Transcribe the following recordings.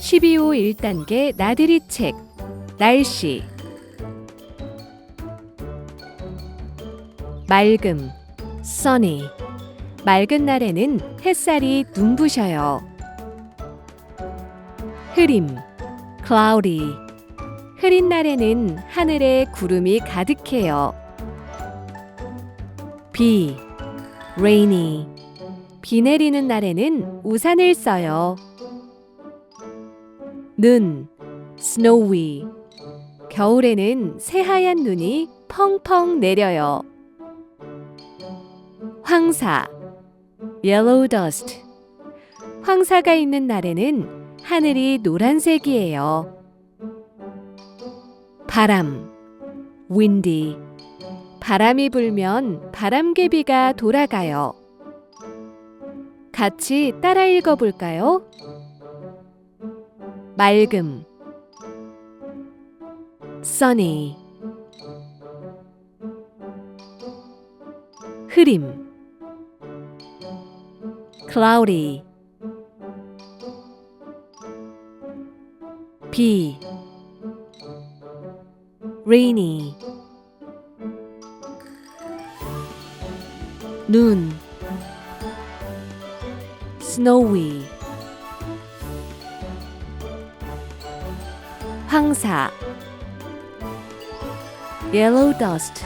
12호 1단계 나들이 책 날씨 맑음 sunny 맑은 날에는 햇살이 눈부셔요. 흐림 cloudy 흐린 날에는 하늘에 구름이 가득해요. 비 rainy 비 내리는 날에는 우산을 써요. 눈 snowy 겨울에는 새하얀 눈이 펑펑 내려요. 황사 yellow dust 황사가 있는 날에는 하늘이 노란색이에요. 바람 windy 바람이 불면 바람개비가 돌아가요. 같이 따라 읽어 볼까요? 맑음 sunny 흐림 cloudy 비 rainy 눈 snowy 황사 yellow dust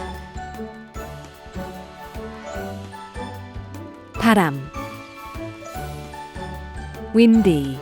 바람 windy